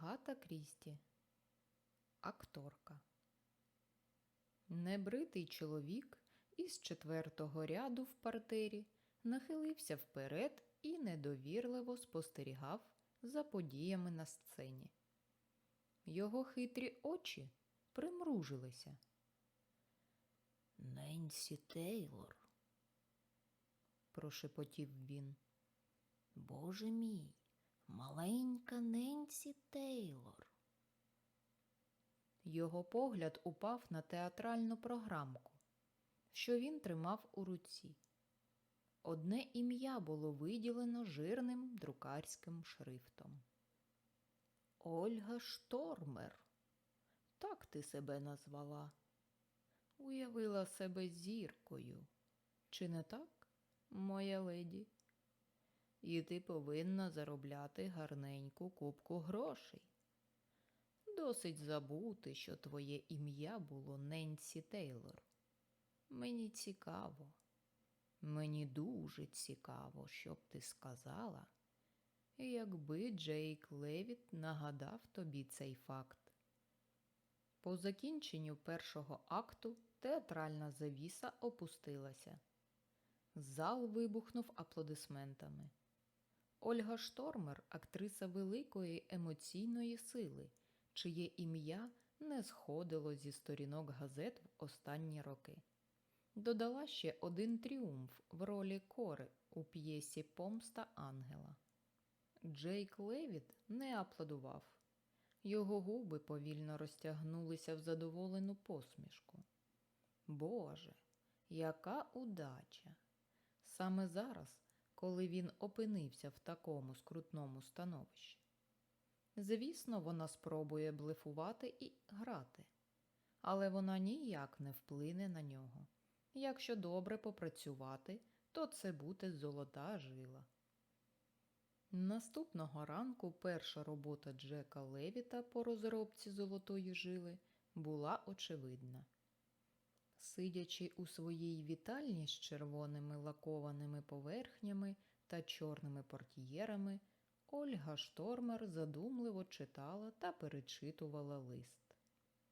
Агата Крісті. Акторка. Небритий чоловік із четвертого ряду в партері нахилився вперед і недовірливо спостерігав за подіями на сцені. Його хитрі очі примружилися. Ненсі Тейлор, Прошепотів він. боже мій, маленька Ненсі Тейлор. Його погляд упав на театральну програмку, що він тримав у руці. Одне ім'я було виділено жирним друкарським шрифтом. Ольга Штормер. Так ти себе назвала. Уявила себе зіркою. Чи не так, моя леді? І ти повинна заробляти гарненьку купку грошей. Досить забути, що твоє ім'я було Ненсі Тейлор. Мені цікаво, мені дуже цікаво, що б ти сказала, якби Джейк Левіт нагадав тобі цей факт. По закінченню першого акту театральна завіса опустилася. Зал вибухнув аплодисментами. Ольга Штормер актриса великої емоційної сили, чиє ім'я не сходило зі сторінок газет в останні роки. Додала ще один тріумф в ролі Кори у п'єсі Помста Ангела. Джейк Левіт не аплодував. Його губи повільно розтягнулися в задоволену посмішку. Боже, яка удача! Саме зараз, коли він опинився в такому скрутному становищі. Звісно, вона спробує блефувати і грати, але вона ніяк не вплине на нього. Якщо добре попрацювати, то це буде золота жила. Наступного ранку перша робота Джека Левіта по розробці золотої жили була очевидна. Сидячи у своїй вітальні з червоними лакованими поверхнями та чорними портьєрами, Ольга Штормер задумливо читала та перечитувала лист.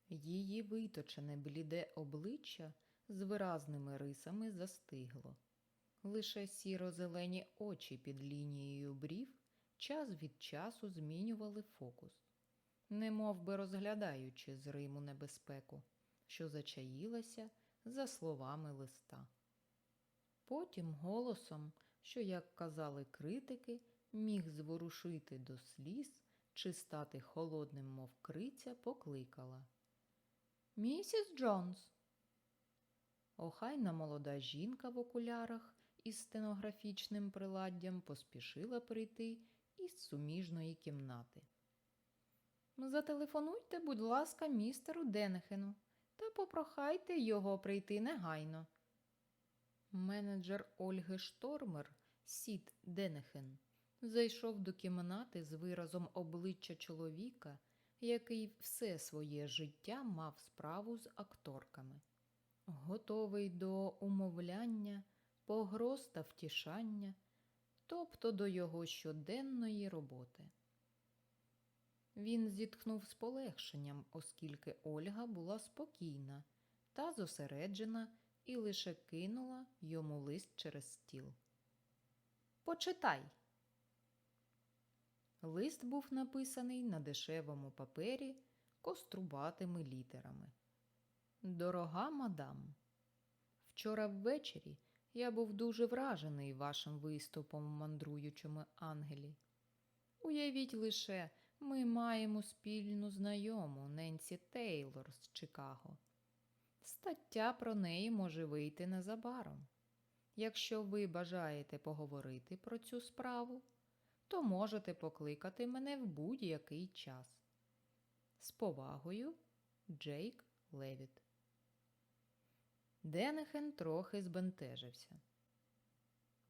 Її виточене бліде обличчя з виразними рисами застигло. Лише сіро-зелені очі під лінією брів час від часу змінювали фокус, немов би розглядаючи з Риму небезпеку, що зачаїлася за словами листа. Потім голосом, що, як казали критики, міг зворушити до сліз чи стати холодним, мов криця, покликала. Місіс Джонс. Охайна молода жінка в окулярах із стенографічним приладдям поспішила прийти із суміжної кімнати. Зателефонуйте, будь ласка, містеру Денехену та попрохайте його прийти негайно. Менеджер Ольги Штормер, Сід Денехен, зайшов до кімнати з виразом обличчя чоловіка, який все своє життя мав справу з акторками готовий до умовляння, погроз та втішання, тобто до його щоденної роботи. Він зітхнув з полегшенням, оскільки Ольга була спокійна та зосереджена і лише кинула йому лист через стіл. Почитай. Лист був написаний на дешевому папері кострубатими літерами. Дорога мадам, вчора ввечері я був дуже вражений вашим виступом в мандруючому ангелі. Уявіть лише, ми маємо спільну знайому Ненсі Тейлор з Чикаго. Стаття про неї може вийти незабаром. Якщо ви бажаєте поговорити про цю справу, то можете покликати мене в будь-який час. З повагою, Джейк Левіт. Денехен трохи збентежився.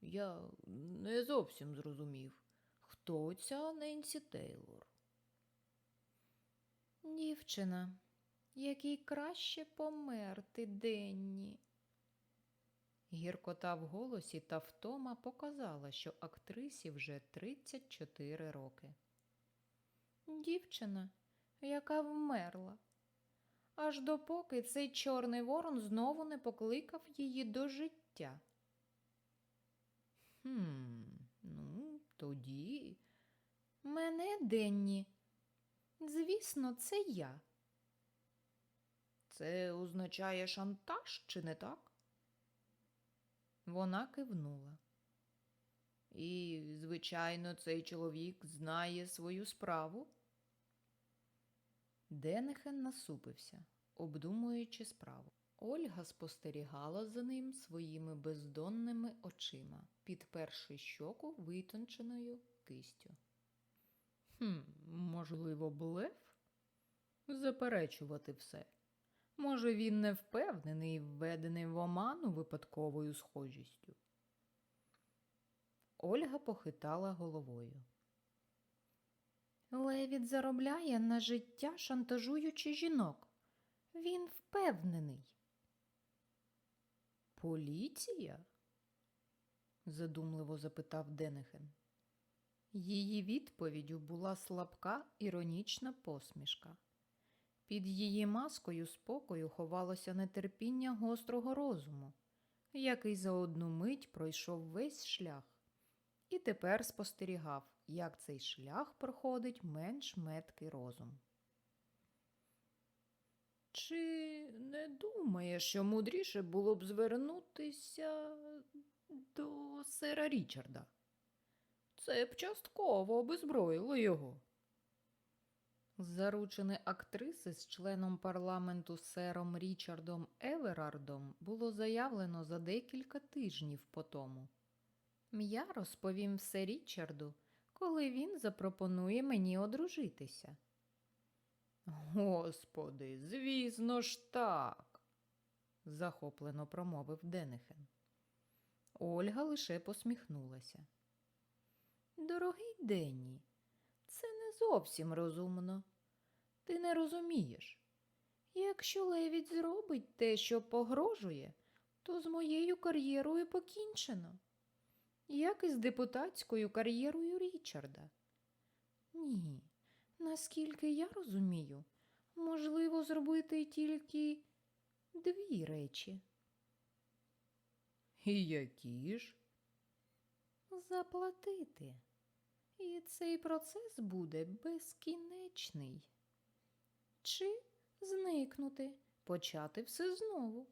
Я не зовсім зрозумів, хто ця Ненсі Тейлор. Дівчина, якій краще померти денні. Гіркота в голосі та втома показала, що актрисі вже 34 роки. дівчина, яка вмерла, аж допоки цей чорний ворон знову не покликав її до життя. Хм, ну, тоді. Мене Денні. Звісно, це я. Це означає шантаж, чи не так? Вона кивнула. І, звичайно, цей чоловік знає свою справу. Денехен насупився, обдумуючи справу. Ольга спостерігала за ним своїми бездонними очима, підперши щоку витонченою кистю. Хм, можливо, блеф? Заперечувати все. Може, він не впевнений і введений в оману випадковою схожістю. Ольга похитала головою. Левіт заробляє на життя, шантажуючи жінок. Він впевнений. Поліція? задумливо запитав Денехен. Її відповіддю була слабка іронічна посмішка. Під її маскою спокою ховалося нетерпіння гострого розуму, який за одну мить пройшов весь шлях, і тепер спостерігав, як цей шлях проходить менш меткий розум. Чи не думає, що мудріше було б звернутися до сера Річарда? Це б частково обезброїло його. Заручене актриси з членом парламенту сером Річардом Еверардом було заявлено за декілька тижнів по тому. Я розповім все Річарду, коли він запропонує мені одружитися. Господи, звісно ж так, захоплено промовив Денехен. Ольга лише посміхнулася. Дорогий Денні, це не зовсім розумно. Ти не розумієш. Якщо Левіт зробить те, що погрожує, то з моєю кар'єрою покінчено. Як і з депутатською кар'єрою Річарда. Ні, наскільки я розумію, можливо зробити тільки дві речі. І які ж? Заплатити. І цей процес буде безкінечний. Чи зникнути, почати все знову.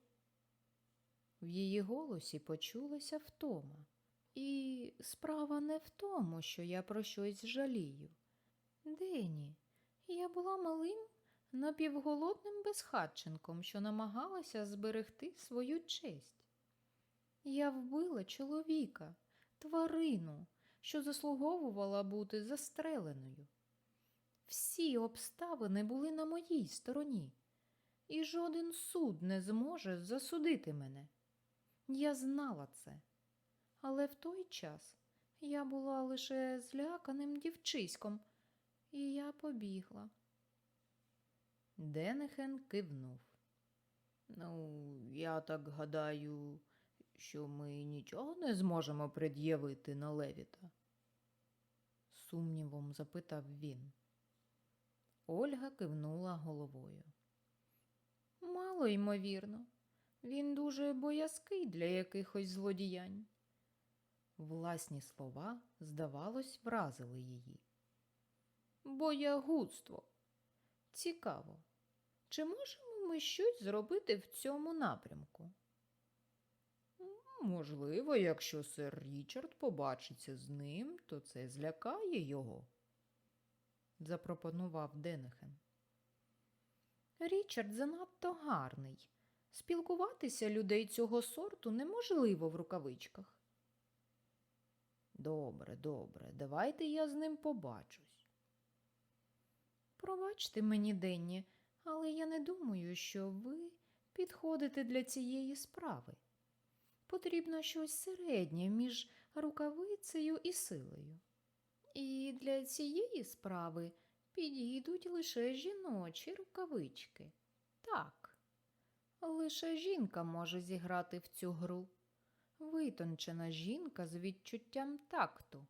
В її голосі почулася втома. І справа не в тому, що я про щось жалію. Дені, я була малим напівголодним безхатченком, що намагалася зберегти свою честь. Я вбила чоловіка, тварину, що заслуговувала бути застреленою. Всі обставини були на моїй стороні, і жоден суд не зможе засудити мене. Я знала це, але в той час я була лише зляканим дівчиськом, і я побігла. Денехен кивнув. Ну, я так гадаю, що ми нічого не зможемо пред'явити на Левіта? Сумнівом запитав він. Ольга кивнула головою. Мало ймовірно. Він дуже боязкий для якихось злодіянь. Власні слова, здавалось, вразили її. Боягудство. Цікаво. Чи можемо ми щось зробити в цьому напрямку? Можливо, якщо сер Річард побачиться з ним, то це злякає його, запропонував Денехен. Річард занадто гарний. Спілкуватися людей цього сорту неможливо в рукавичках. Добре, добре, давайте я з ним побачусь. Пробачте мені, Денні, але я не думаю, що ви підходите для цієї справи. Потрібно щось середнє між рукавицею і силою. І для цієї справи підійдуть лише жіночі рукавички. Так, лише жінка може зіграти в цю гру. Витончена жінка з відчуттям такту.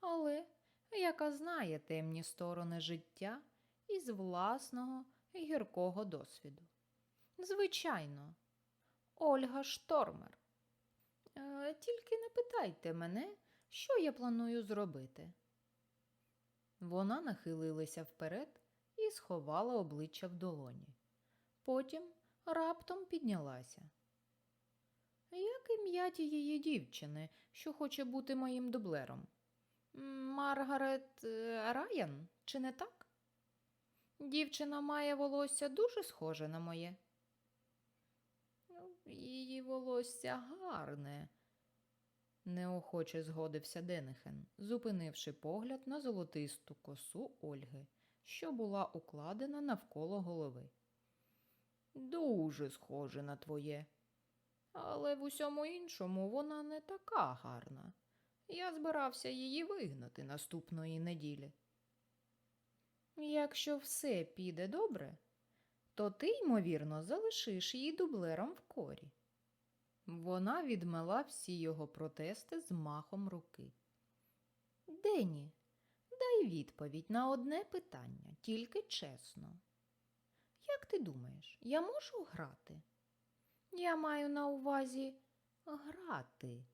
Але яка знає темні сторони життя із власного гіркого досвіду. Звичайно, Ольга Штормер. Е, тільки не питайте мене, що я планую зробити. Вона нахилилася вперед і сховала обличчя в долоні. Потім раптом піднялася. Як ім'я тієї дівчини, що хоче бути моїм дублером? Маргарет е, Райан, чи не так? Дівчина має волосся дуже схоже на моє. Її волосся гарне, неохоче згодився Денихен, зупинивши погляд на золотисту косу Ольги, що була укладена навколо голови. Дуже схоже на твоє. Але в усьому іншому вона не така гарна. Я збирався її вигнати наступної неділі. Якщо все піде добре, то ти, ймовірно, залишиш її дублером в корі. Вона відмела всі його протести з махом руки. Дені, дай відповідь на одне питання, тільки чесно. Як ти думаєш, я можу грати? Я маю на увазі грати.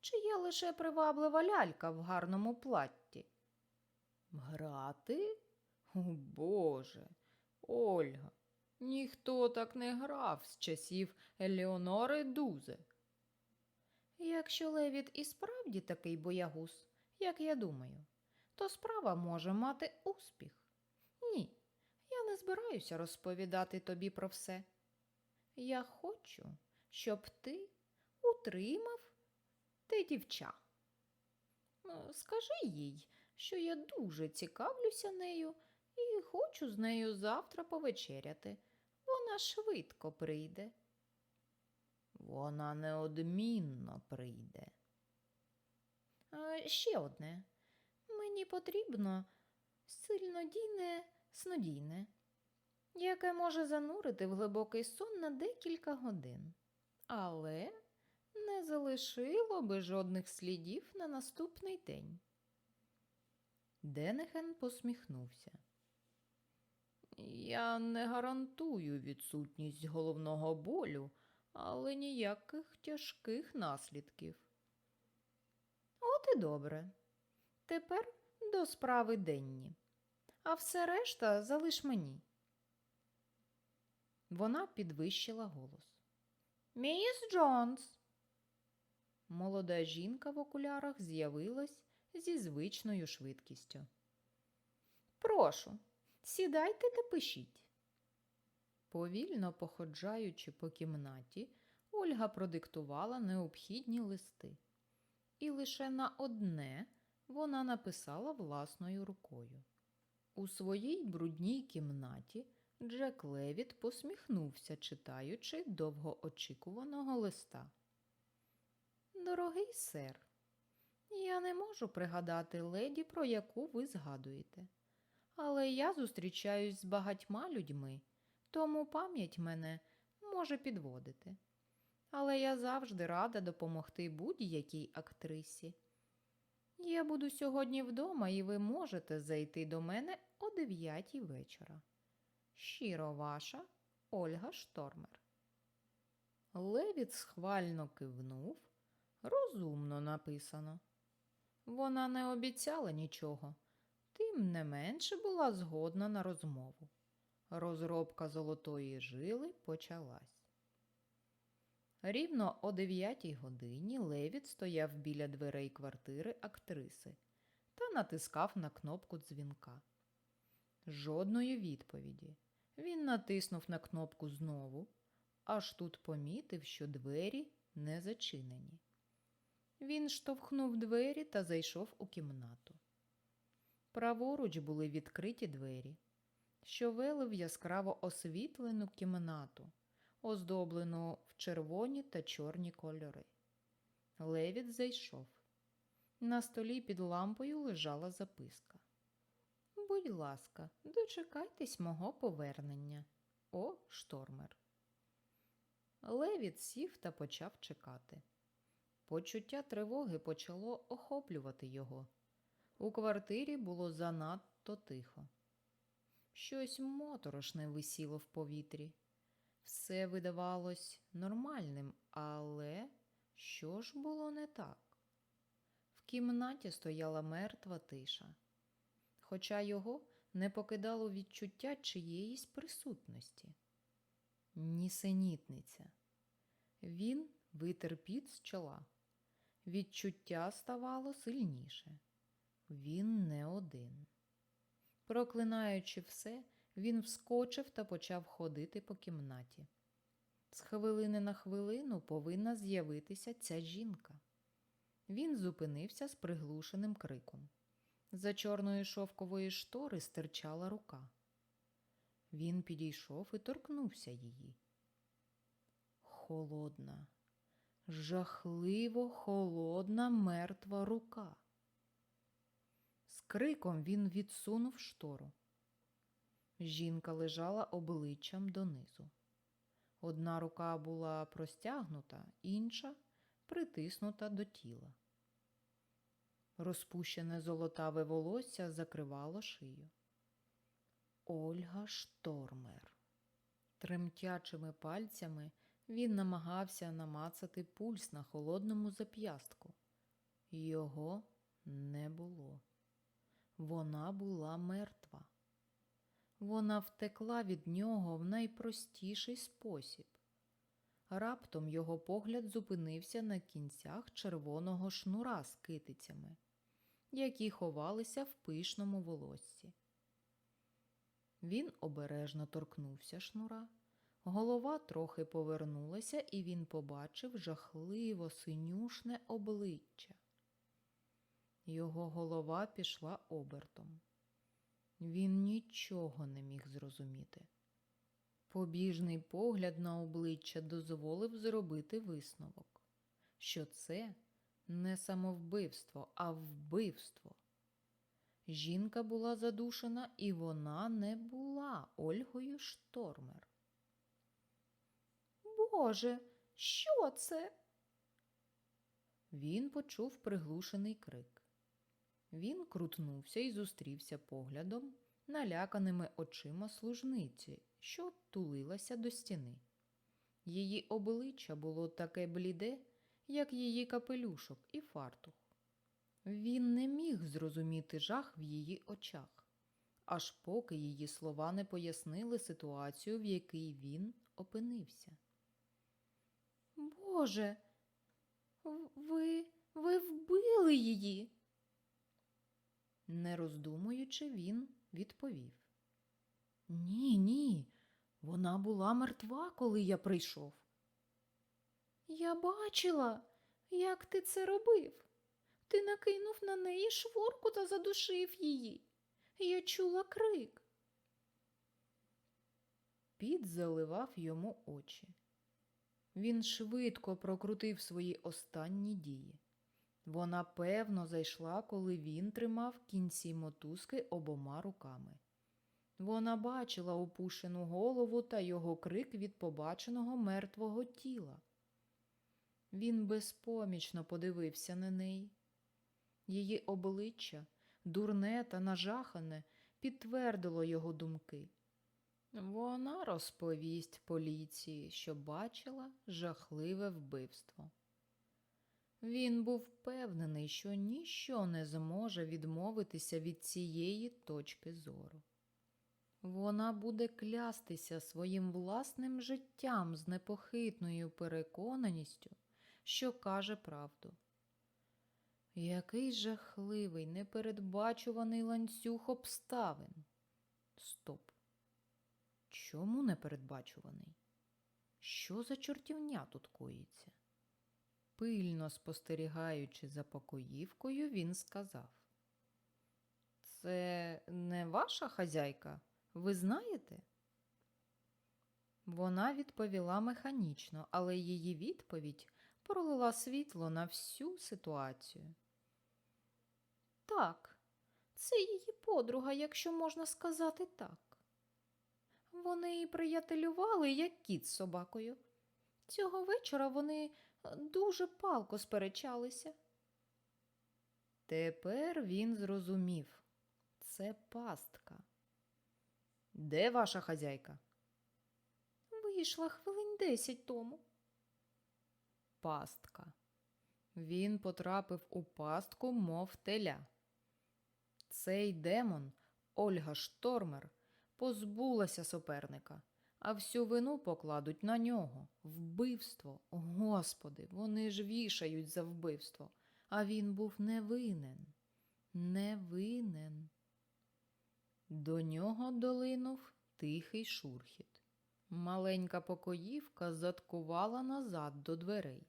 Чи я лише приваблива лялька в гарному платті? Грати? О Боже, Ольга, ніхто так не грав з часів Елеонори Дузе. Якщо Левіт і справді такий боягуз, як я думаю, то справа може мати успіх. Ні, я не збираюся розповідати тобі про все. Я хочу, щоб ти утримав те дівча. Ну, Скажи їй, що я дуже цікавлюся нею і хочу з нею завтра повечеряти. Вона швидко прийде. Вона неодмінно прийде. А, ще одне. Мені потрібно сильнодійне снодійне, яке може занурити в глибокий сон на декілька годин, але не залишило би жодних слідів на наступний день. Денехен посміхнувся. Я не гарантую відсутність головного болю, але ніяких тяжких наслідків. От і добре. Тепер до справи денні, а все решта залиш мені. Вона підвищила голос. Міс Джонс. Молода жінка в окулярах з'явилась зі звичною швидкістю. Прошу, сідайте та пишіть. Повільно походжаючи по кімнаті, Ольга продиктувала необхідні листи. І лише на одне вона написала власною рукою. У своїй брудній кімнаті Джек Левіт посміхнувся, читаючи довгоочікуваного листа. Дорогий сер, я не можу пригадати леді, про яку ви згадуєте. Але я зустрічаюсь з багатьма людьми, тому пам'ять мене може підводити. Але я завжди рада допомогти будь-якій актрисі. Я буду сьогодні вдома, і ви можете зайти до мене о дев'ятій вечора. Щиро ваша Ольга Штормер. Левіт схвально кивнув. Розумно написано. Вона не обіцяла нічого, тим не менше була згодна на розмову. Розробка золотої жили почалась. Рівно о дев'ятій годині Левіт стояв біля дверей квартири актриси та натискав на кнопку дзвінка. Жодної відповіді. Він натиснув на кнопку знову, аж тут помітив, що двері не зачинені. Він штовхнув двері та зайшов у кімнату. Праворуч були відкриті двері, що вели в яскраво освітлену кімнату, оздоблену в червоні та чорні кольори. Левіт зайшов. На столі під лампою лежала записка. Будь ласка, дочекайтесь мого повернення. О, штормер. Левіт сів та почав чекати. Почуття тривоги почало охоплювати його. У квартирі було занадто тихо. Щось моторошне висіло в повітрі. Все видавалось нормальним, але що ж було не так? В кімнаті стояла мертва тиша, хоча його не покидало відчуття чиєїсь присутності. Нісенітниця. Він витер піт з чола. Відчуття ставало сильніше. Він не один. Проклинаючи все, він вскочив та почав ходити по кімнаті. З хвилини на хвилину повинна з'явитися ця жінка. Він зупинився з приглушеним криком. За чорної шовкової штори стирчала рука. Він підійшов і торкнувся її. Холодна, жахливо холодна мертва рука. Криком він відсунув штору. Жінка лежала обличчям донизу. Одна рука була простягнута, інша притиснута до тіла. Розпущене золотаве волосся закривало шию. Ольга Штормер. Тремтячими пальцями він намагався намацати пульс на холодному зап'ястку. Його не було. Вона була мертва. Вона втекла від нього в найпростіший спосіб. Раптом його погляд зупинився на кінцях червоного шнура з китицями, які ховалися в пишному волоссі. Він обережно торкнувся шнура. Голова трохи повернулася, і він побачив жахливо синюшне обличчя. Його голова пішла обертом. Він нічого не міг зрозуміти. Побіжний погляд на обличчя дозволив зробити висновок, що це не самовбивство, а вбивство. Жінка була задушена, і вона не була Ольгою Штормер. Боже, що це? Він почув приглушений крик. Він крутнувся і зустрівся поглядом наляканими очима служниці, що тулилася до стіни. Її обличчя було таке бліде, як її капелюшок і фартух. Він не міг зрозуміти жах в її очах, аж поки її слова не пояснили ситуацію, в якій він опинився. Боже, ви, ви вбили її. Не роздумуючи, він відповів. Ні, ні, вона була мертва, коли я прийшов. Я бачила, як ти це робив. Ти накинув на неї шворку та задушив її. Я чула крик. Піт заливав йому очі. Він швидко прокрутив свої останні дії. Вона певно зайшла, коли він тримав кінці мотузки обома руками. Вона бачила опущену голову та його крик від побаченого мертвого тіла. Він безпомічно подивився на неї. Її обличчя, дурне та нажахане, підтвердило його думки. Вона розповість поліції, що бачила жахливе вбивство. Він був впевнений, що ніщо не зможе відмовитися від цієї точки зору. Вона буде клястися своїм власним життям з непохитною переконаністю, що каже правду. Який жахливий, непередбачуваний ланцюг обставин. Стоп. Чому непередбачуваний? Що за чортівня тут коїться? Пильно спостерігаючи за покоївкою, він сказав. Це не ваша хазяйка, ви знаєте? Вона відповіла механічно, але її відповідь пролила світло на всю ситуацію. Так, це її подруга, якщо можна сказати так. Вони приятелювали, як кіт з собакою. Цього вечора вони дуже палко сперечалися. Тепер він зрозумів. Це пастка. Де ваша хазяйка? Вийшла хвилин десять тому. Пастка. Він потрапив у пастку, мов теля. Цей демон, Ольга Штормер, позбулася суперника, а всю вину покладуть на нього. Вбивство. Господи, вони ж вішають за вбивство. А він був невинен. Невинен. До нього долинув тихий шурхіт. Маленька покоївка заткувала назад до дверей.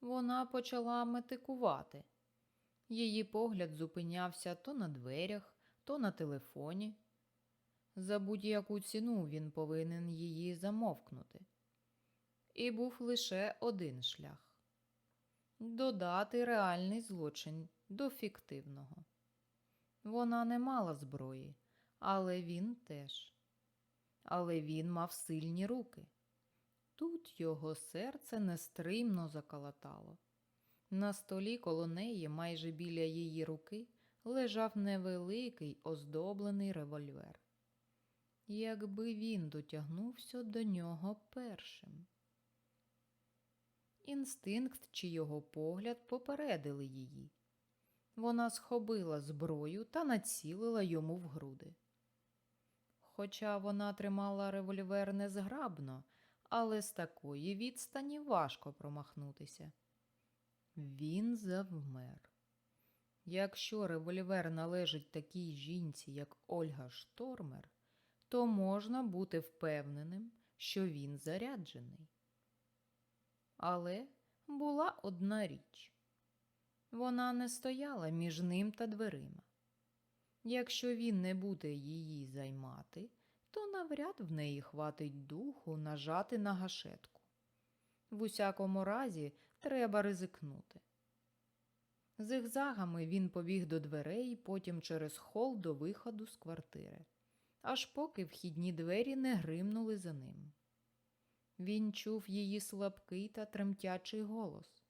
Вона почала метикувати. Її погляд зупинявся то на дверях, то на телефоні. За будь-яку ціну він повинен її замовкнути. І був лише один шлях додати реальний злочин до фіктивного. Вона не мала зброї, але він теж. Але він мав сильні руки. Тут його серце нестримно заколотало. На столі коло неї, майже біля її руки, лежав невеликий оздоблений револьвер. Якби він дотягнувся до нього першим. Інстинкт чи його погляд попередили її. Вона схопила зброю та націлила йому в груди. Хоча вона тримала револьвер незграбно, але з такої відстані важко промахнутися. Він завмер. Якщо револьвер належить такій жінці, як Ольга Штормер, то можна бути впевненим, що він заряджений. Але була одна річ вона не стояла між ним та дверима. Якщо він не буде її займати, то навряд в неї хватить духу нажати на гашетку. В усякому разі, треба ризикнути. Зигзагами він побіг до дверей, потім через хол до виходу з квартири, аж поки вхідні двері не гримнули за ним. Він чув її слабкий та тремтячий голос.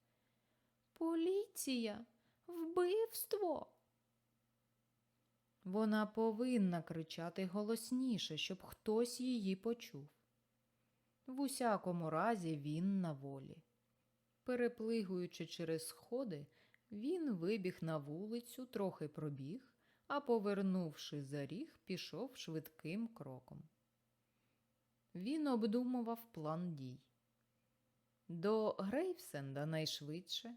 Поліція, вбивство. Вона повинна кричати голосніше, щоб хтось її почув. В усякому разі він на волі. Переплигуючи через сходи, він вибіг на вулицю, трохи пробіг, а повернувши за ріг, пішов швидким кроком. Він обдумував план дій. До Грейвсенда найшвидше.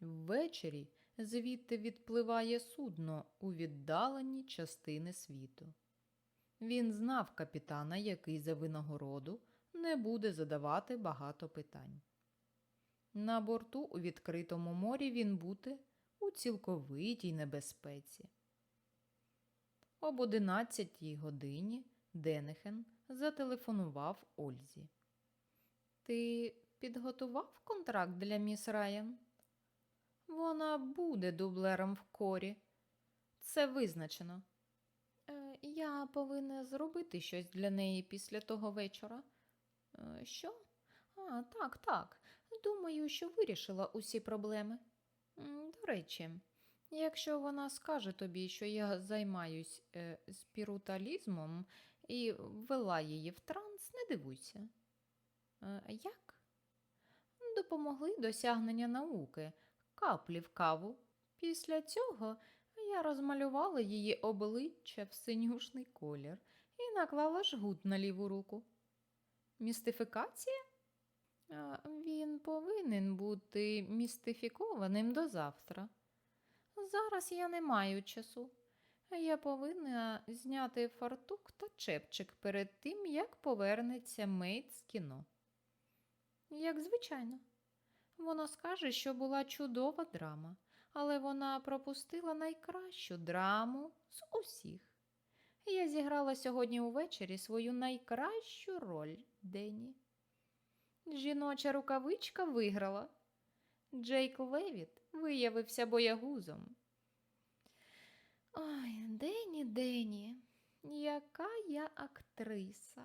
Ввечері звідти відпливає судно у віддалені частини світу. Він знав капітана, який за винагороду не буде задавати багато питань. На борту у відкритому морі він буде у цілковитій небезпеці. Об одинадцятій годині Денехен зателефонував Ользі. Ти підготував контракт для міс Райан? Вона буде дублером в корі. Це визначено. Е, я повинна зробити щось для неї після того вечора. Е, що? А, так, так. Думаю, що вирішила усі проблеми. До речі, якщо вона скаже тобі, що я займаюсь е, спіруталізмом і ввела її в транс, не дивуйся. Е, як? Допомогли досягнення науки, каплі в каву. Після цього я розмалювала її обличчя в синюшний колір і наклала жгут на ліву руку. Містифікація? Він повинен бути містифікованим до завтра. Зараз я не маю часу. Я повинна зняти фартук та чепчик перед тим, як повернеться Мейт з кіно. Як звичайно, вона скаже, що була чудова драма, але вона пропустила найкращу драму з усіх. Я зіграла сьогодні увечері свою найкращу роль Дені. Жіноча рукавичка виграла. Джейк Левіт виявився боягузом. Ой, Дені, Дені, яка я актриса.